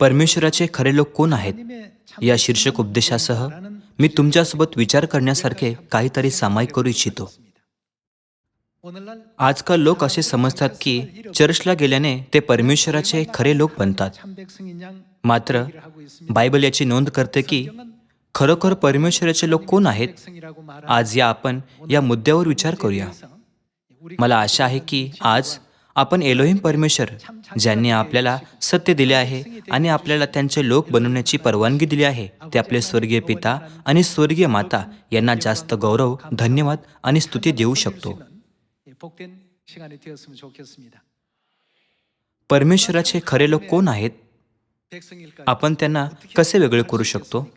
परमेश्वराचे खरे लोक कोण आहेत? या शीर्षक उपदेशासह मी तुमच्यासोबत विचार करण्यासारखे काहीतरी सामायिक करू इच्छितो. आजकाल लोक असे समजतात की चर्चला गेल्याने ते परमेश्वराचे खरे लोक बनतात. मात्र बायबल याची नोंद करते की खरोखर परमेश्वराचे लोक कोण आहेत? आज या आपण या मुद्द्यावर विचार करूया. मला आशा आहे की आज आपण एलोहिम परमेश्वर ज्यांनी आपल्याला सत्य दिले आहे आणि आपल्याला त्यांचे लोक बनवण्याची परवानगी दिली आहे ते आपले स्वर्गीय पिता आणि स्वर्गीय माता यांना जास्त गौरव धन्यवाद आणि स्तुती देऊ शकतो. परमेश्वराचे खरे लोक कोण आहेत? आपण त्यांना कसे वेगळे करू शकतो?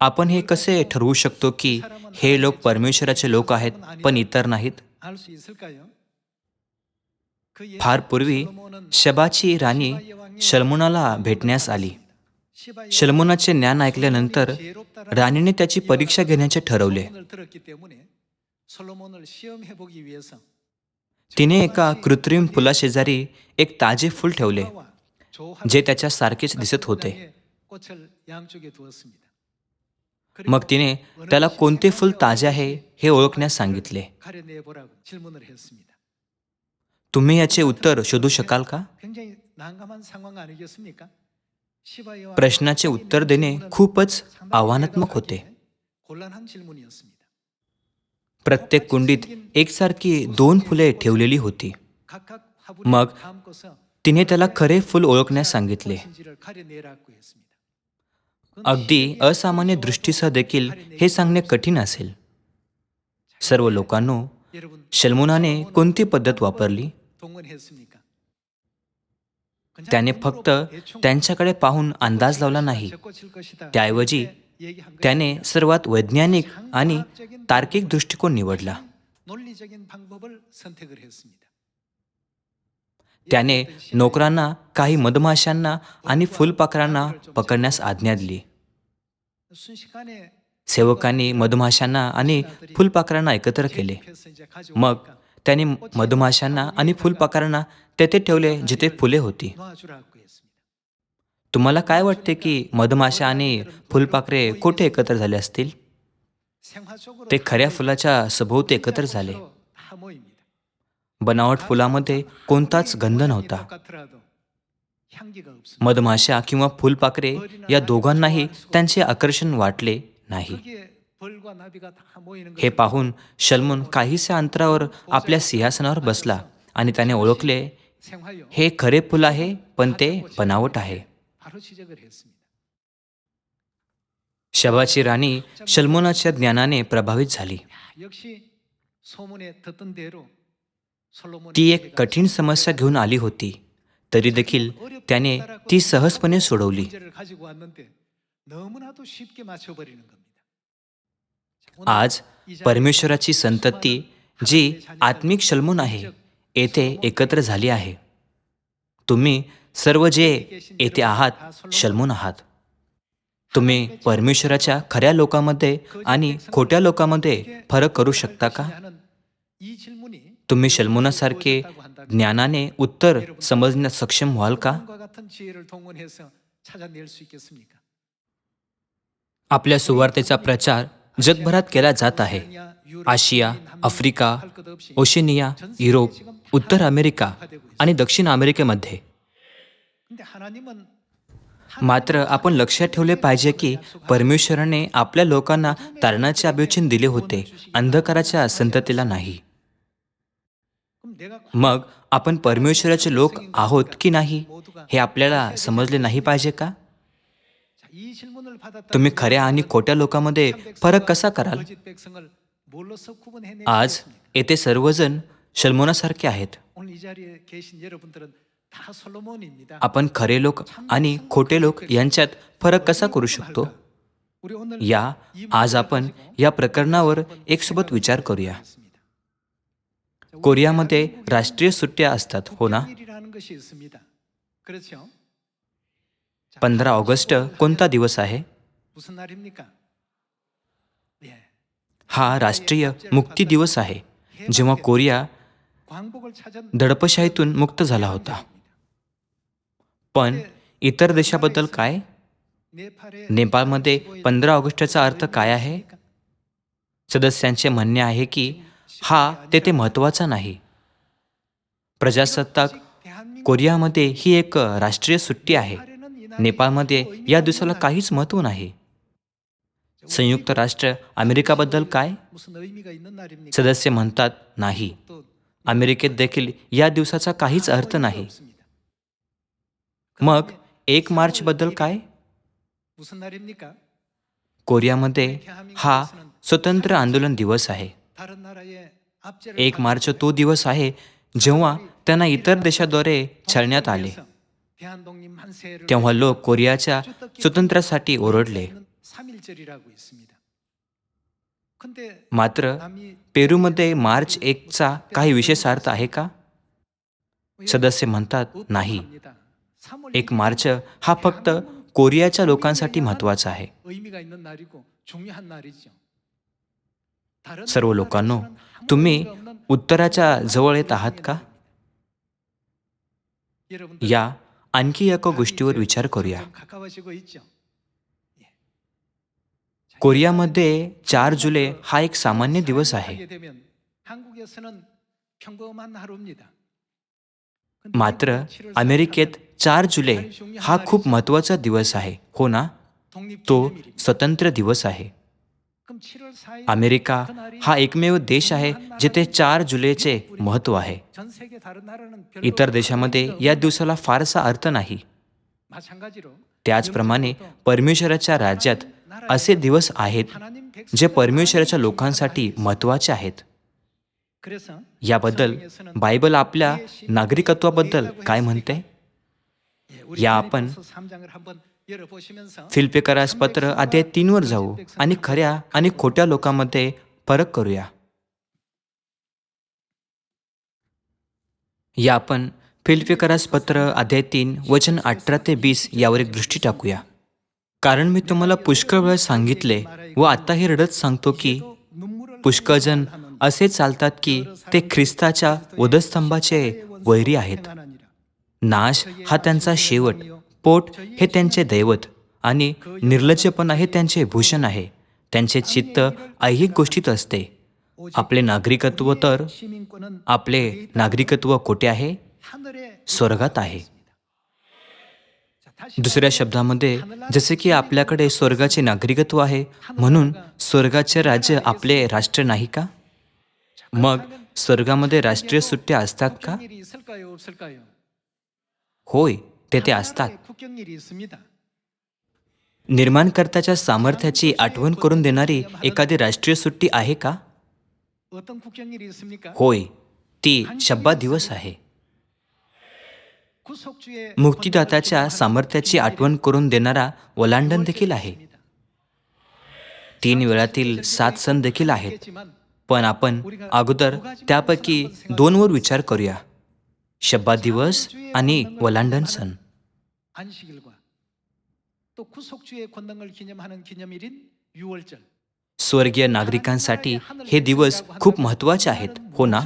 आपण हे कसे ठरवू शकतो की हे लोक परमेश्वराचे लोक आहेत पण इतर नाहीत? फार पूर्वी शबाची राणी शलमुनाला भेटण्यास आली. शलमुनाचे ज्ञान ऐकल्यानंतर राणीने त्याची परीक्षा घेण्याचे ठरवले. तिने एका कृत्रिम फुलाशेजारी एक ताजे फूल ठेवले जे त्याच्या सारखेच दिसत होते. मग तिने त्याला कोणते फूल ताजे आहे हे ओळखण्यास सांगितले. तुम्ही याचे उत्तर शोधू शकाल का? प्रश्नाचे उत्तर देणे खूपच आव्हानात्मक होते. प्रत्येक कुंडीत एकसारखी दोन फुले ठेवलेली होती. मग तिने त्याला खरे फुल ओळखण्यास सांगितले. अगदी असामान्य दृष्टीसह देखील हे सांगणे कठीण असेल. सर्व लोकांनो शल्मुनाने कोणती पद्धत वापरली? त्याने फक्त त्यांच्याकडे पाहून अंदाज लावला नाही. त्याऐवजी त्याने सर्वात वैज्ञानिक आणि तार्किक दृष्टिकोन निवडला. त्याने नोकरांना काही मधमाशांना आणि फुलपाखरांना पकडण्यास आज्ञा दिली. सेवकांनी मधमाशांना आणि फुलपाखरांना एकत्र केले. मग त्याने मधमाशांना आणि फुलपाखरांना तेथे ठेवले जिथे फुले होती. तुम्हाला काय वाटते की मधमाशा आणि फुलपाखरे कुठे एकत्र झाले असतील? ते खऱ्या फुलाच्या सभोवती एकत्र झाले. बनावट फुलामध्ये कोणताच गंध नव्हता. मधमाशा किंवा फुलपाखरे या दोघांनाही त्यांचे आकर्षण वाटले नाही. हे पाहून शलमून काहीशा अंतरावर आपल्या सिंहासनावर बसला आणि त्याने ओळखले हे खरे फुल आहे पण ते बनावट आहे. शबाची राणी शलमोनाच्या ज्ञानाने प्रभावित झाली. ती एक कठीण समस्या घेऊन आली होती. तरी देखील त्याने ती सहजपणे सोडवली. आज परमेश्वराची संतती जी आत्मिक शलमून आहे येथे एकत्र झाली आहे. तुम्ही सर्व जे येथे आहात शलमून आहात. तुम्ही परमेश्वराच्या खऱ्या लोकांमध्ये आणि खोट्या लोकांमध्ये फरक करू शकता का? तुम्ही शलमुनासारखे ज्ञानाने उत्तर समजण्यास सक्षम व्हाल का? आपल्या सुवार्तेचा प्रचार जगभरात केला जात आहे. आशिया आफ्रिका ओशेनिया युरोप उत्तर अमेरिका आणि दक्षिण अमेरिकेमध्ये. मात्र आपण लक्षात ठेवले पाहिजे की परमेश्वराने आपल्या लोकांना तारणाचे अभिचिन दिले होते अंधकाराच्या संततीला नाही. मग आपण परमेश्वराचे लोक आहोत की नाही हे आपल्याला समजले नाही पाहिजे का? तुम्ही खऱ्या आणि खोट्या लोकांमध्ये फरक कसा कराल? आज येथे सर्वजण शलमोनासारखे आहेत. आपण खरे लोक आणि खोटे लोक यांच्यात फरक कसा करू शकतो? या आज आपण या प्रकरणावर एकसोबत विचार करूया. कोरियामध्ये राष्ट्रीय सुट्ट्या असतात हो ना? पंधरा ऑगस्ट कोणता दिवस आहे? हा राष्ट्रीय मुक्ती दिवस आहे जेव्हा कोरिया दडपशाहीतून मुक्त झाला होता पण इतर देशाबद्दल काय नेपाळमध्ये पंधरा ऑगस्टचा अर्थ काय आहे सदस्यांचे म्हणणे आहे की हा तेथे महत्त्वाचा नाही प्रजासत्ताक कोरियामध्ये ही एक राष्ट्रीय सुट्टी आहे नेपाळमध्ये या दिवसाला काहीच महत्त्व नाही संयुक्त राष्ट्र अमेरिकाबद्दल काय? सदस्य म्हणतात नाही. अमेरिकेत देखील या दिवसाचा काहीच अर्थ नाही. मग एक मार्च बद्दल काय? कोरियामध्ये हा स्वतंत्र आंदोलन दिवस आहे. एक मार्च तो दिवस आहे जेव्हा त्यांना इतर देशाद्वारे छळण्यात आले. तेव्हा लोक कोरियाच्या स्वातंत्र्यासाठी ओरडले. मात्र पेरूमध्ये मार्च एकचा काही विशेष अर्थ आहे का सदस्य म्हणतात नाही एक मार्च हा फक्त कोरियाच्या लोकांसाठी महत्त्वाचा आहे सर्व लोकांनो तुम्ही उत्तराच्या जवळ येत आहात का या आणखी एका गोष्टीवर विचार करूया कोरियामध्ये चार जुलै हा एक सामान्य दिवस आहे. मात्र अमेरिकेत चार जुलै हा खूप महत्त्वाचा दिवस आहे. हो ना? तो स्वतंत्र दिवस आहे. अमेरिका हा एकमेव देश आहे जिथे चार जुलैचे महत्त्व आहे. इतर देशामध्ये या दिवसाला फारसा अर्थ नाही. त्याचप्रमाणे परमेश्वराच्या राज्यात असे दिवस आहेत जे परमेश्वराच्या लोकांसाठी महत्त्वाचे आहेत. याबद्दल बायबल आपल्या नागरिकत्वाबद्दल काय म्हणते? या आपण फिल्पेकरास पत्र अध्याय तीनवर जाऊ आणि खऱ्या आणि खोट्या लोकांमध्ये फरक करूया. या आपण फिल्पेकरास पत्र अध्याय तीन वचन अठरा ते वीस यावर एक दृष्टी टाकूया. कारण मी तुम्हाला पुष्कळ वेळा सांगितले व आताही रडत सांगतो की पुष्कळजण असे चालतात की ते ख्रिस्ताच्या वधस्तंभाचे वैरी आहेत. नाश हा त्यांचा शेवट पोट हे त्यांचे दैवत आणि निर्लज्जपणा हे त्यांचे भूषण आहे. त्यांचे चित्त ऐहिक गोष्टीत असते. आपले नागरिकत्व तर आपले नागरिकत्व कोठे आहे? स्वर्गात आहे. दुसऱ्या शब्दामध्ये जसे की आपल्याकडे स्वर्गाचे नागरिकत्व आहे म्हणून स्वर्गाचे राज्य आपले राष्ट्र नाही का? मग स्वर्गामध्ये राष्ट्रीय सुट्ट्या असतात का? होय तेथे असतात. निर्माणकर्त्याच्या सामर्थ्याची आठवण करून देणारी एखादी राष्ट्रीय सुट्टी आहे का? होय ती शब्बा दिवस आहे. मुक्तिदाताच्या सामर्थ्याची आठवण करून देणारा ओलांडन देखील आहे. तीन वेळातील सात सण देखील आहेत. पण आपण अगोदर त्यापैकी दोनवर विचार करूया. शब्बा दिवस आणि वलांडन सण. स्वर्गीय नागरिकांसाठी हे दिवस खूप महत्त्वाचे आहेत हो ना?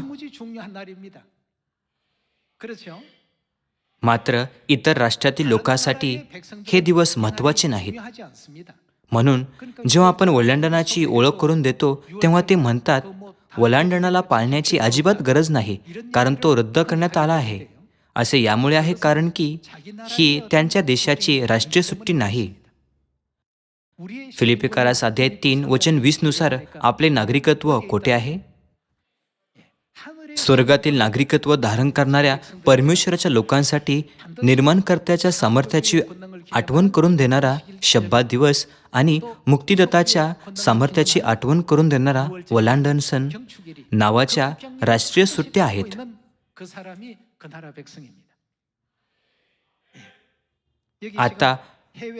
मात्र इतर राष्ट्रातील लोकांसाठी हे दिवस महत्त्वाचे नाहीत. म्हणून जेव्हा आपण ओलांडनाची ओळख करून देतो तेव्हा ते म्हणतात ओलांडणाला पाळण्याची अजिबात गरज नाही कारण तो रद्द करण्यात आला आहे. असे यामुळे आहे कारण की ही त्यांच्या देशाची राष्ट्रीय सुट्टी नाही. फिलिपिकारास अध्याय तीन वचन वीसनुसार आपले नागरिकत्व कोठे आहे? स्वर्गातील नागरिकत्व धारण करणाऱ्या परमेश्वराच्या लोकांसाठी निर्माणकर्त्याच्या सामर्थ्याची आठवण करून देणारा शब्बा दिवस आणि मुक्तिदत्ताच्या सामर्थ्याची आठवण करून देणारा वलांडन सण नावाच्या राष्ट्रीय सुट्ट्या आहेत. आता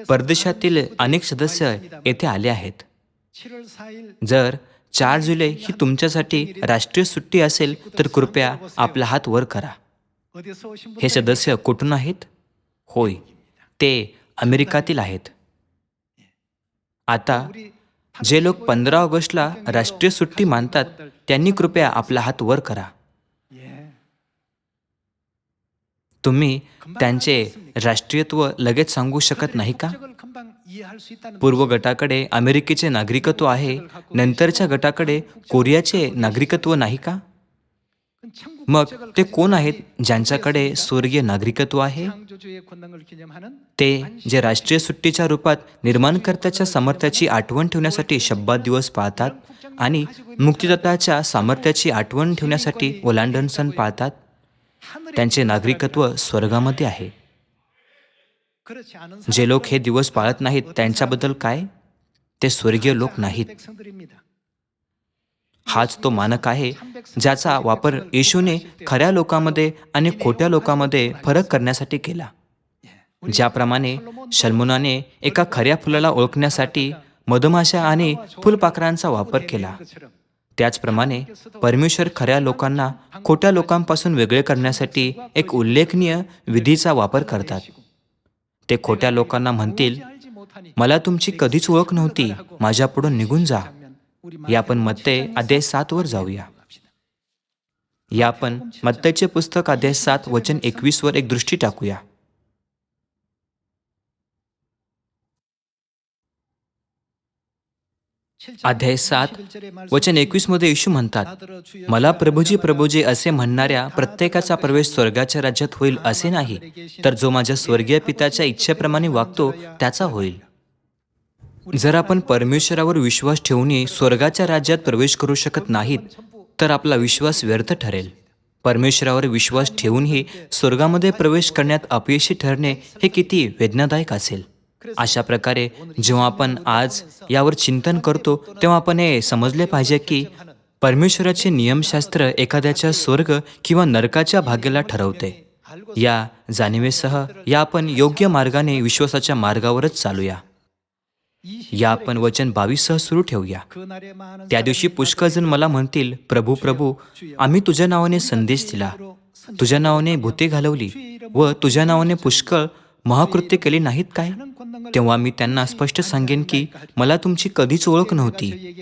परदेशातील अनेक सदस्य येथे आले आहेत. जर चार जुलै ही तुमच्यासाठी राष्ट्रीय सुट्टी असेल तर कृपया आपला हात वर करा. हे सदस्य कुठून आहेत? होय ते अमेरिकातील आहेत. आता जे लोक पंधरा ऑगस्टला राष्ट्रीय सुट्टी मानतात त्यांनी कृपया आपला हात वर करा. तुम्ही त्यांचे राष्ट्रीयत्व लगेच सांगू शकत नाही का? पूर्व गटाकडे अमेरिकेचे नागरिकत्व आहे नंतरच्या गटाकडे कोरियाचे नागरिकत्व नाही का? मग ते कोण आहेत ज्यांच्याकडे स्वर्गीय नागरिकत्व आहे? ते जे राष्ट्रीय सुट्टीच्या रूपात निर्माणकर्त्याच्या सामर्थ्याची आठवण ठेवण्यासाठी शब्दात दिवस पाळतात आणि मुक्तिदत्ताच्या सामर्थ्याची आठवण ठेवण्यासाठी ओलांडन सण पाळतात त्यांचे नागरिकत्व स्वर्गामध्ये आहे. जे लोक हे दिवस पाळत नाहीत त्यांच्याबद्दल काय? ते स्वर्गीय लोक नाहीत. हाच तो मानक आहे ज्याचा वापर येशूने खऱ्या लोकांमध्ये आणि खोट्या लोकांमध्ये फरक करण्यासाठी केला. ज्याप्रमाणे शल्मुनाने एका खऱ्या फुलाला ओळखण्यासाठी मधमाशा आणि फुलपाखरांचा वापर केला. त्याचप्रमाणे परमेश्वर खऱ्या लोकांना खोट्या लोकांपासून वेगळे करण्यासाठी एक उल्लेखनीय विधीचा वापर करतात. ते खोट्या लोकांना म्हणतील मला तुमची कधीच ओळख नव्हती माझ्यापुढून निघून जा. या आपण मत्ते अध्याय सात वर जाऊया. या आपण मत्तेचे पुस्तक अध्याय सात वचन एकवीस वर एक दृष्टी टाकूया. अध्याय सात वचन एकवीसमध्ये येशू म्हणतात मला प्रभुजी प्रभुजी असे म्हणणाऱ्या प्रत्येकाचा प्रवेश स्वर्गाच्या राज्यात होईल असे नाही तर जो माझ्या स्वर्गीय पिताच्या इच्छेप्रमाणे वागतो त्याचा होईल. जर आपण परमेश्वरावर विश्वास ठेवूनही स्वर्गाच्या राज्यात प्रवेश करू शकत नाहीत तर आपला विश्वास व्यर्थ ठरेल. परमेश्वरावर विश्वास ठेवूनही स्वर्गामध्ये प्रवेश करण्यात अपयशी ठरणे हे किती वेदनादायक असेल. अशा प्रकारे जेव्हा आपण आज यावर चिंतन करतो तेव्हा आपण हे समजले पाहिजे की परमेश्वराचे नियमशास्त्र एखाद्याच्या स्वर्ग किंवा नरकाच्या भाग्याला ठरवते. या जाणीवेसह या आपण योग्य मार्गाने विश्वासाच्या मार्गावरच चालूया. या आपण वचन बावीससह सुरू ठेवूया. त्या दिवशी पुष्कळ जण मला म्हणतील प्रभू प्रभू आम्ही तुझ्या नावाने संदेश दिला. तुझ्या नावाने भूते घालवली व तुझ्या नावाने पुष्कळ महाकृत्य केली नाहीत काय? तेव्हा मी त्यांना स्पष्ट सांगेन की मला तुमची कधीच ओळख नव्हती.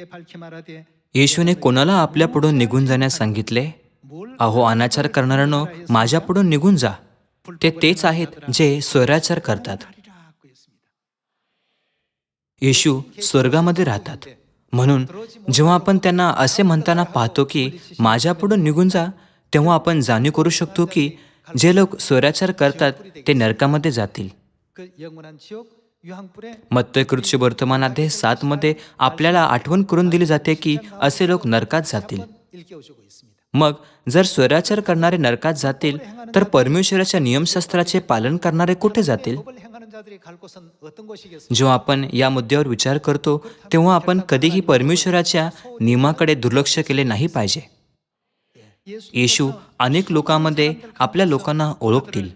येशूने कोणाला आपल्यापुढून निघून जाण्यास सांगितले? अहो अनाचार करणाऱ्यानो माझ्यापुढून निघून जा. ते तेच आहेत जे स्वैराचार करतात. येशू स्वर्गामध्ये राहतात. म्हणून जेव्हा आपण त्यांना असे म्हणताना पाहतो की माझ्यापुढून निघून जा तेव्हा आपण जाणीव करू शकतो की जे लोक स्वैराचार करतात ते नरकामध्ये जातील. मत्तकृत्य वर्तमानाध्ये सात मध्ये आपल्याला आठवण करून दिली जाते की असे लोक नरकात जातील. मग जर स्वराचार करणारे नरकात जातील तर परमेश्वराच्या नियमशास्त्राचे पालन करणारे कुठे जातील? जेव्हा आपण या मुद्द्यावर विचार करतो तेव्हा आपण कधीही परमेश्वराच्या नियमाकडे दुर्लक्ष केले नाही पाहिजे. येशू अनेक लोकांमध्ये आपल्या लोकांना ओळखतील.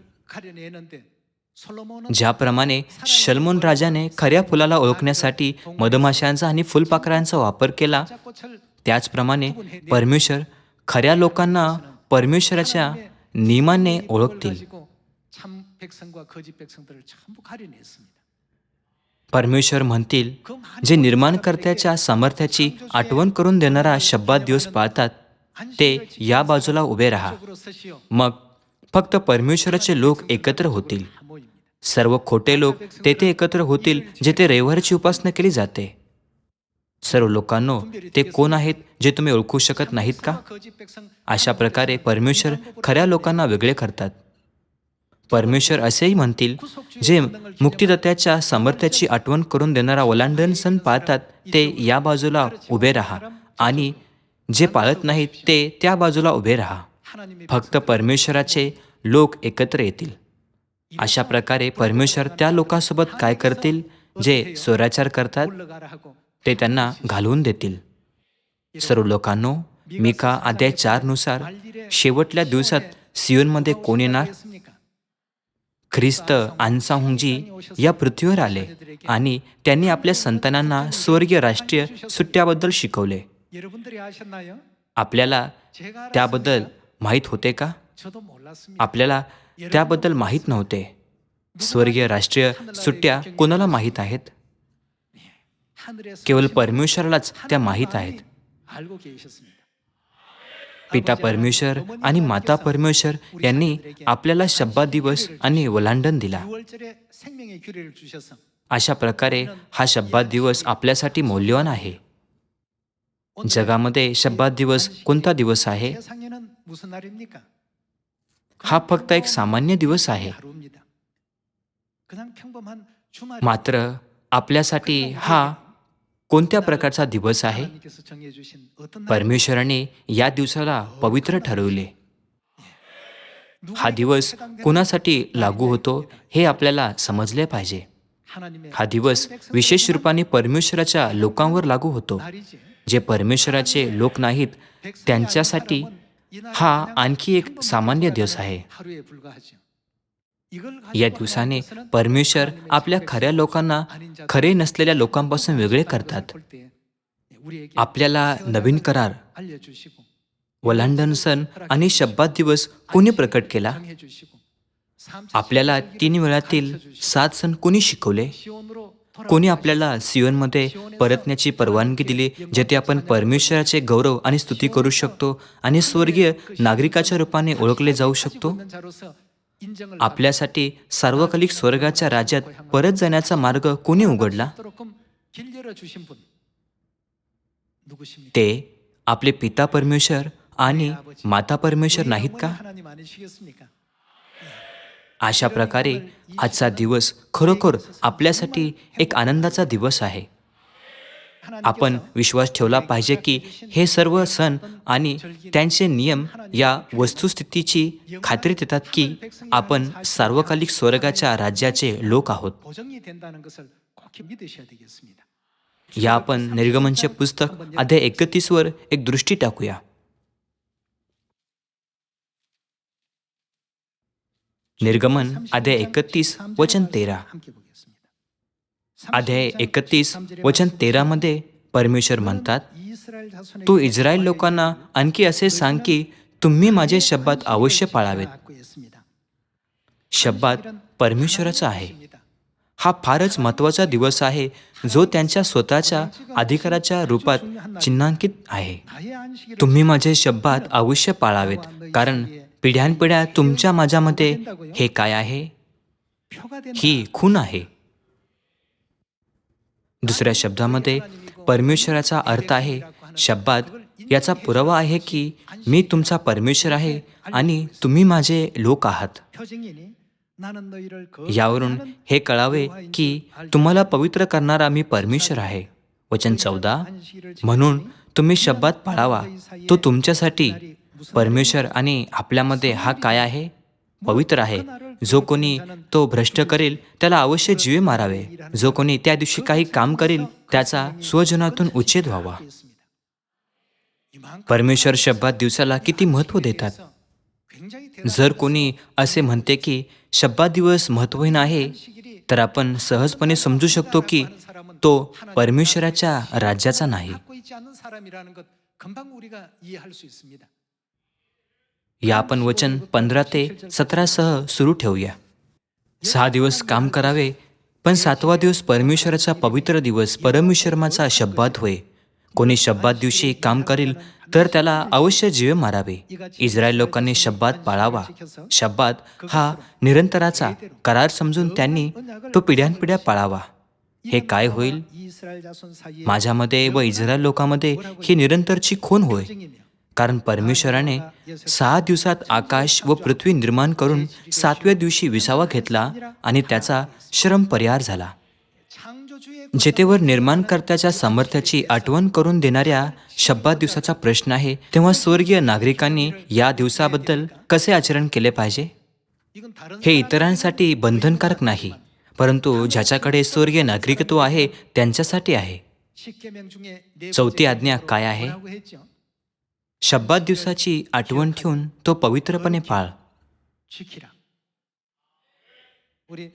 ज्याप्रमाणे शलमोन राजाने खऱ्या फुलाला ओळखण्यासाठी मधमाशांचा आणि फुलपाखरांचा वापर केला त्याचप्रमाणे परमेश्वर खऱ्या लोकांना परमेश्वराच्या नियमाने ओळखतील. परमेश्वर म्हणतील जे निर्माणकर्त्याच्या सामर्थ्याची आठवण करून देणारा शब्दात दिवस पाळतात ते या बाजूला उभे राहा. मग फक्त परमेश्वराचे लोक एकत्र होतील. सर्व खोटे लोक तेथे एकत्र होतील जेथे रविवारची उपासना केली जाते. सर्व लोकांनो ते कोण आहेत जे तुम्ही ओळखू शकत नाहीत का? अशा प्रकारे परमेश्वर खऱ्या लोकांना वेगळे करतात. परमेश्वर असेही म्हणतील जे मुक्तिदत्त्याच्या सामर्थ्याची आठवण करून देणारा ओलांडन सण पाळतात ते या बाजूला उभे राहा आणि जे पाळत नाहीत ते त्या बाजूला उभे राहा. फक्त परमेश्वराचे लोक एकत्र येतील. अशा प्रकारे परमेश्वर त्या लोकांसोबत काय करतील जे स्वराचार करतात ते त्यांना घालवून देतील. सर्व लोकांनो मिका अध्याय चारनुसार शेवटल्या दिवसात सियोनमध्ये कोण येणार? ख्रिस्त आन्साहुंजी या पृथ्वीवर आले आणि त्यांनी आपल्या संतानांना स्वर्गीय राष्ट्रीय सुट्ट्याबद्दल शिकवले. आपल्याला त्याबद्दल माहीत होते का? आपल्याला त्याबद्दल माहीत नव्हते. स्वर्गीय राष्ट्रीय सुट्ट्या कोणाला माहीत आहेत? केवळ परमेश्वरालाच त्या माहीत आहेत. पिता परमेश्वर आणि माता परमेश्वर यांनी आपल्याला शब्बा दिवस आणि वलांडन दिला. अशा प्रकारे हा शब्बा दिवस आपल्यासाठी मौल्यवान आहे. जगामध्ये शब्बा दिवस कोणता दिवस आहे? हा फक्त एक सामान्य दिवस आहे. मात्र आपल्यासाठी हा कोणत्या प्रकारचा दिवस आहे? परमेश्वराने या दिवसाला पवित्र ठरवले. हा दिवस कोणासाठी लागू होतो हे आपल्याला समजले पाहिजे. हा दिवस विशेष रूपाने परमेश्वराच्या लोकांवर लागू होतो. जे परमेश्वराचे लोक नाहीत त्यांच्यासाठी हा आणखी एक सामान्य दिवस आहे. या दिवसाने परमेश्वर आपल्या खऱ्या लोकांना खरे नसलेल्या लोकांपासून वेगळे करतात. आपल्याला नवीन करार वलांडन सण आणि शब्दात दिवस कोणी प्रकट केला? आपल्याला तीन वेळातील सात सण कोणी शिकवले? कोणी आपल्याला सिओनमध्ये परतण्याची परवानगी दिली जेथे आपण परमेश्वराचे गौरव आणि स्तुती करू शकतो आणि स्वर्गीय नागरिकाच्या रूपाने ओळखले जाऊ शकतो? आपल्यासाठी सार्वकालिक स्वर्गाच्या राज्यात परत जाण्याचा मार्ग कोणी उघडला? ते आपले पिता परमेश्वर आणि माता परमेश्वर नाहीत का? अशा प्रकारे आजचा दिवस खरोखर आपल्यासाठी एक आनंदाचा दिवस आहे. आपण विश्वास ठेवला पाहिजे की हे सर्व सण आणि त्यांचे नियम या वस्तुस्थितीची खात्री देतात की आपण सार्वकालिक स्वर्गाच्या राज्याचे लोक आहोत. या आपण निर्गमनचे पुस्तक अध्याय एकतीसवर एक दृष्टी टाकूया. निर्गमन अध्याय एकतीस वचन तेरा. अध्याय एकतीस वचन तेरामध्ये परमेश्वर म्हणतात तू इस्रायल लोकांना आणखी असे सांग की तुम्ही माझे शब्दात अवश्य पाळावेत. शब्दात परमेश्वराचा आहे. हा फारच महत्त्वाचा दिवस आहे जो त्यांच्या स्वतःच्या अधिकाराच्या रूपात चिन्हांकित आहे. तुम्ही माझे शब्दात अवश्य पाळावेत कारण पिढ्यानपिढ्या तुमच्या माझ्या मते हे काय आहे? ही खून आहे. दुसऱ्या शब्दामध्ये परमेश्वराचा अर्थ आहे शब्दात याचा पुरावा आहे की मी तुमचा परमेश्वर आहे आणि तुम्ही माझे लोक आहात. यावरून हे कळावे की तुम्हाला पवित्र करणारा मी परमेश्वर आहे. वचन चौदा म्हणून तुम्ही शब्दात पाळावा. तो तुमच्यासाठी परमेश्वर आणि आपल्यामध्ये हा काय आहे? पवित्र आहे. जो कोणी तो भ्रष्ट करेल त्याला अवश्य जीवे मारावे. जो कोणी त्या दिवशी काही काम करेल त्याचा स्वजनातून उच्छेद व्हावा. परमेश्वर शब्दात दिवसाला किती महत्त्व देतात? जर कोणी असे म्हणते की शब्दात दिवस महत्वहीन आहे तर आपण सहजपणे समजू शकतो की तो परमेश्वराच्या राज्याचा नाही. या आपण वचन पंधरा ते सतरासह सुरू ठेवूया. सहा दिवस काम करावे पण सातवा दिवस परमेश्वराचा पवित्र दिवस परमेश्वरमाचा शब्दात होय. कोणी शब्दात दिवशी काम करील तर त्याला अवश्य जीवे मारावे. इस्रायल लोकांनी शब्दात पाळावा. शब्दात हा निरंतराचा करार समजून त्यांनी तो पिढ्यानपिढ्या पाळावा. हे काय होईल? माझ्यामध्ये व इस्रायल लोकांमध्ये ही निरंतरची खून होय. कारण परमेश्वराने सहा दिवसात आकाश व पृथ्वी निर्माण करून सातव्या दिवशी विसावा घेतला आणि त्याचा श्रम परिहार झाला. जेथेवर निर्माणकर्त्याच्या सामर्थ्याची आठवण करून देणाऱ्या शब्दा दिवसाचा प्रश्न आहे तेव्हा स्वर्गीय नागरिकांनी या दिवसाबद्दल कसे आचरण केले पाहिजे? हे इतरांसाठी बंधनकारक नाही परंतु ज्याच्याकडे स्वर्गीय नागरिकत्व आहे त्यांच्यासाठी आहे. चौथी आज्ञा काय आहे? शब्दात दिवसाची आठवण ठेवून तो पवित्रपणे पाळ.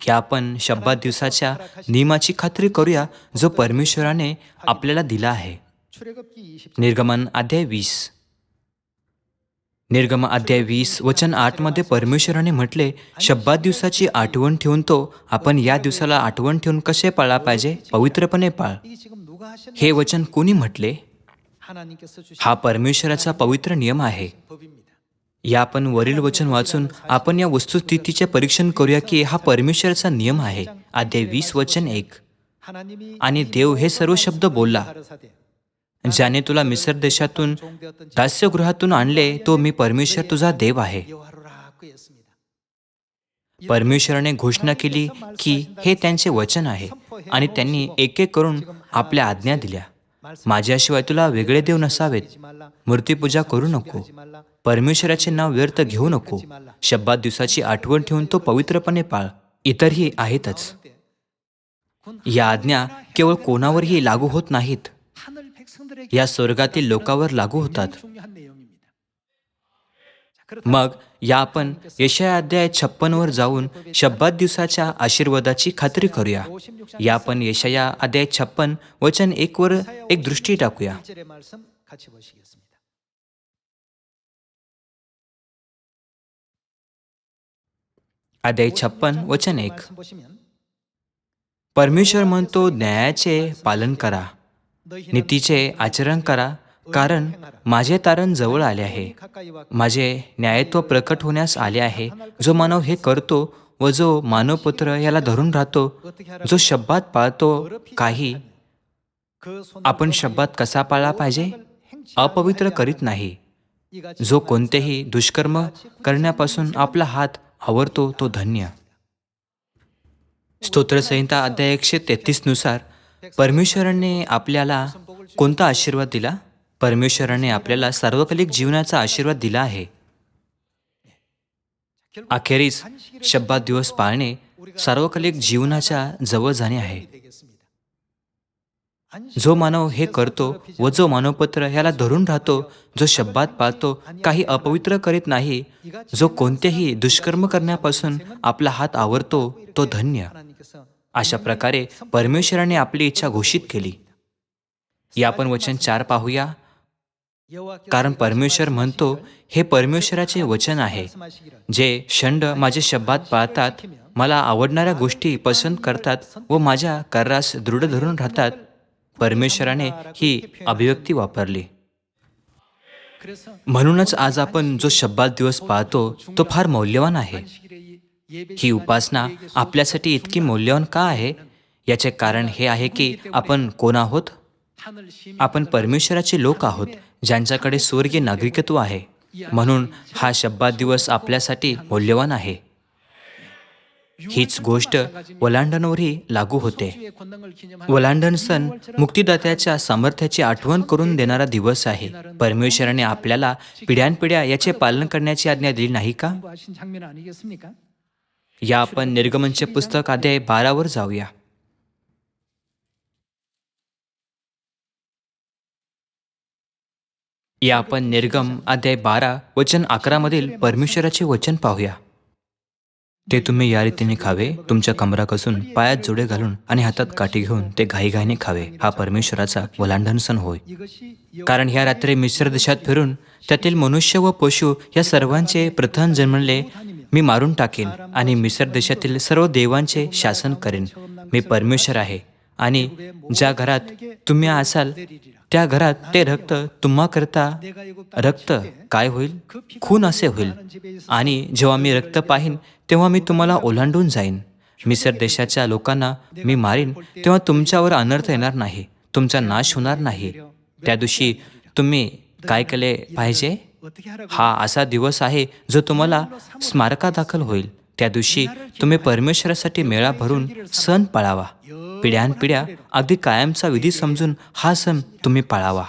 की आपण शब्दात दिवसाच्या नियमाची खात्री करूया जो परमेश्वराने आपल्याला दिला आहे. निर्गमन अध्याय वीस. निर्गम अध्याय वीस वचन आठमध्ये परमेश्वराने म्हटले शब्दात दिवसाची आठवण ठेवून तो आपण या दिवसाला आठवण ठेवून कसे पाळला पाहिजे? पवित्रपणे पाळ. हे वचन कोणी म्हटले? हा परमेश्वराचा पवित्र नियम आहे. या आपण वरील वचन वाचून आपण या वस्तुस्थितीचे परीक्षण करूया की हा परमेश्वराचा नियम आहे. आधे वीस वचन एक. आणि देव हे सर्व शब्द बोलला. ज्याने तुला मिसर देशातून दास्यगृहातून आणले तो मी परमेश्वर तुझा देव आहे. परमेश्वराने घोषणा केली की हे त्यांचे वचन आहे. आणि त्यांनी एक एक करून आपल्या आज्ञा दिल्या. माझ्याशिवाय तुला वेगळे देव नसावेत. मूर्तीपूजा करू नको. परमेश्वराचे नाव व्यर्थ घेऊ नको. शब्दात दिवसाची आठवण ठेवून तो पवित्रपणे पाळ. इतरही आहेतच. या आज्ञा केवळ कोणावरही लागू होत नाहीत. या स्वर्गातील लोकावर लागू होतात. मग या आपण यशया अध्याय छप्पनवर जाऊन शब्दात दिवसाच्या आशीर्वादाची खात्री करूया. या आपण यशया अध्याय छप्पन वचन एकवर एक दृष्टी टाकूया. अध्याय छप्पन वचन एक. परमेश्वर म्हणतो न्यायाचे पालन करा. नीतीचे आचरण करा. कारण माझे तारण जवळ आले आहे. माझे न्यायत्व प्रकट होण्यास आले आहे. जो मानव हे करतो व जो मानवपुत्र याला धरून राहतो जो शब्दात पाळतो काही आपण शब्दात कसा पाळला पाहिजे? अपवित्र करीत नाही. जो कोणतेही दुष्कर्म करण्यापासून आपला हात आवरतो तो धन्य. स्तोत्रसंहिता अध्याय एकशे तेहतीसनुसार परमेश्वराने आपल्याला कोणता आशीर्वाद दिला? परमेश्वराने आपल्याला सार्वकालिक जीवनाचा आशीर्वाद दिला आहे. अखेरीस शब्दात दिवस पाळणे सार्वकालिक जीवनाच्या जवळ जाणे आहे. जो मानव हे करतो व जो मानवपत्र ह्याला धरून राहतो जो शब्दात पाळतो काही अपवित्र करीत नाही जो कोणत्याही दुष्कर्म करण्यापासून आपला हात आवरतो तो धन्य. अशा प्रकारे परमेश्वराने आपली इच्छा घोषित केली. या आपण वचन चार पाहूया. कारण परमेश्वर म्हणतो हे परमेश्वराचे वचन आहे. जे षंड माझे शब्दात पाळतात मला आवडणाऱ्या गोष्टी पसंत करतात व माझ्या करास दृढ धरून राहतात. परमेश्वराने ही अभिव्यक्ती वापरली. म्हणूनच आज आपण जो शब्दात दिवस पाहतो तो फार मौल्यवान आहे. ही उपासना आपल्यासाठी इतकी मौल्यवान का आहे? याचे कारण हे आहे की आपण कोण आहोत? आपण परमेश्वराचे लोक आहोत ज्यांच्याकडे स्वर्गीय नागरिकत्व आहे. म्हणून हा शब्दात दिवस आपल्यासाठी मौल्यवान आहे. हीच गोष्ट ओलांडनवरही लागू होते. ओलांडन सण मुक्तीदात्याच्या सामर्थ्याची आठवण करून देणारा दिवस आहे. परमेश्वराने आपल्याला पिढ्यानपिढ्या याचे पालन करण्याची आज्ञा दिली नाही का? या आपण निर्गमनचे पुस्तक अध्याय बारावर जाऊया. या आपण निर्गम अध्याय बारा वचन अकरामधील परमेश्वराचे वचन पाहूया. ते तुम्ही या रीतीने खावे तुमच्या कमरा कसून पायात जोडे घालून आणि हातात काठी घेऊन ते घाईघाईने खावे. हा परमेश्वराचा वलांडन सण होय. कारण ह्या रात्री मिश्र देशात फिरून त्यातील मनुष्य व पशु या सर्वांचे प्रथम जन्मले मी मारून टाकेन आणि मिसर देशातील सर्व देवांचे शासन करेन. मी परमेश्वर आहे. आणि ज्या घरात तुम्ही असाल त्या घरात ते रक्त तुम्हा करता रक्त काय होईल? खून असे होईल. आणि जेव्हा मी रक्त पाहिन तेव्हा मी तुम्हाला ओलांडून जाईन. मिसर देशाच्या लोकांना मी मारीन तेव्हा तुमच्यावर अनर्थ येणार नाही तुमचा नाश होणार नाही. त्या दिवशी तुम्ही काय केले पाहिजे? हा असा दिवस आहे जो तुम्हाला स्मारका दाखल होईल. त्या दिवशी तुम्ही परमेश्वरासाठी मेळा भरून सण पाळावा. पिढ्यानपिढ्या अगदी कायमचा विधी समजून हा सण तुम्ही पाळावा.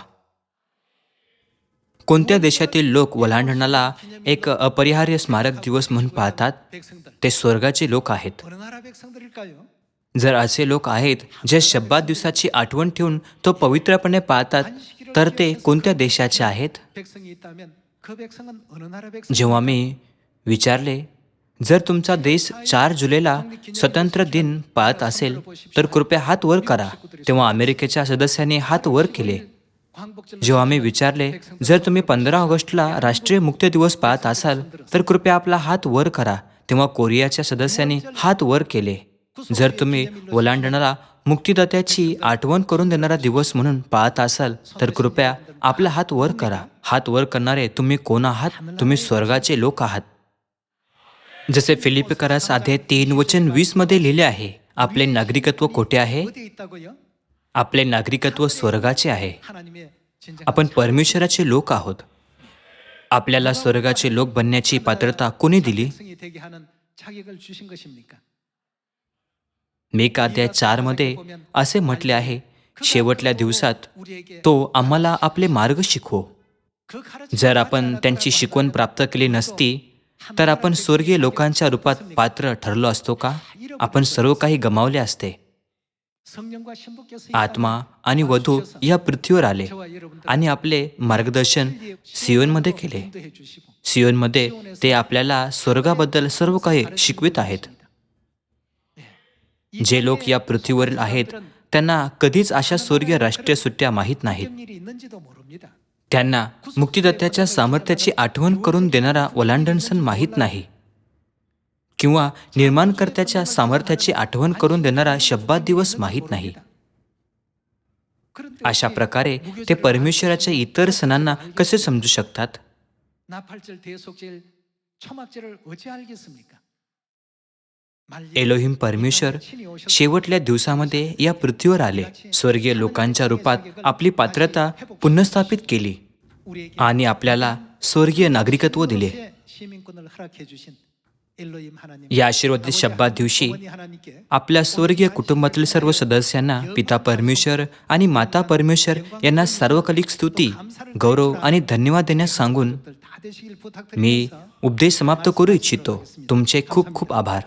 कोणत्या देशातील लोक वलांडणाला एक अपरिहार्य स्मारक दिवस म्हणून पाहतात ते स्वर्गाचे लोक आहेत. जर असे लोक आहेत जे शब्दात दिवसाची आठवण ठेवून तो पवित्रपणे पाळतात तर ते कोणत्या देशाचे आहेत? जेव्हा मी विचारले जर तुमचा देश चार जुलैला स्वतंत्र दिन पाळत असेल तर कृपया हात वर करा तेव्हा अमेरिकेच्या सदस्यांनी हात वर केले. जेव्हा मी विचारले जर तुम्ही पंधरा ऑगस्टला राष्ट्रीय मुक्ती दिवस पाळत असाल तर कृपया आपला हात वर करा तेव्हा कोरियाच्या सदस्यांनी हात वर केले. जर तुम्ही ओलांडणारा मुक्तीदात्याची आठवण करून देणारा दिवस म्हणून पाहत असाल तर कृपया आपला हात वर करा. हात वर करणारे तुम्ही कोण आहात? तुम्ही स्वर्गाचे लोक आहात. जसे फिलिपिकरा साधे तीन वचन वीसमध्ये लिहिले आहे आपले नागरिकत्व कोठे आहे? आपले नागरिकत्व स्वर्गाचे आहे. आपण परमेश्वराचे लोक आहोत. आपल्याला स्वर्गाचे लोक बनण्याची पात्रता कोणी दिली? मी काद्या चारमध्ये असे म्हटले आहे शेवटल्या दिवसात तो आम्हाला आपले मार्ग शिकवो. जर आपण त्यांची शिकवण प्राप्त केली नसती तर आपण स्वर्गीय लोकांच्या रूपात पात्र ठरलो असतो का? आपण सर्व काही गमावले असते. आत्मा आणि वधू या पृथ्वीवर आले आणि आपले मार्गदर्शन सिओनमध्ये केले. सिओनमध्ये ते आपल्याला स्वर्गाबद्दल सर्व काही शिकवित आहेत. जे लोक या पृथ्वीवरील आहेत त्यांना कधीच अशा स्वर्गीय राष्ट्रीय सुट्ट्या माहीत नाहीत. त्यांना मुक्तिदत्ताच्या सामर्थ्याची आठवण करून देणारा ओलांडण सण माहीत नाही. किंवा निर्माणकर्त्याच्या सामर्थ्याची आठवण करून देणारा शब्दात दिवस माहीत नाही. अशा प्रकारे ते परमेश्वराच्या इतर सणांना कसे समजू शकतात? एलोहिम परमेश्वर शेवटल्या दिवसामध्ये या पृथ्वीवर आले. स्वर्गीय लोकांच्या रूपात आपली पात्रता पुनर्स्थापित केली. आणि आपल्याला स्वर्गीय नागरिकत्व दिले. या आशीर्वादित शब्दात दिवशी आपल्या स्वर्गीय कुटुंबातील सर्व सदस्यांना पिता परमेश्वर आणि माता परमेश्वर यांना सार्वकालिक स्तुती गौरव आणि धन्यवाद देण्यास सांगून मी उपदेश समाप्त करू इच्छितो. तुमचे खूप खूप आभार.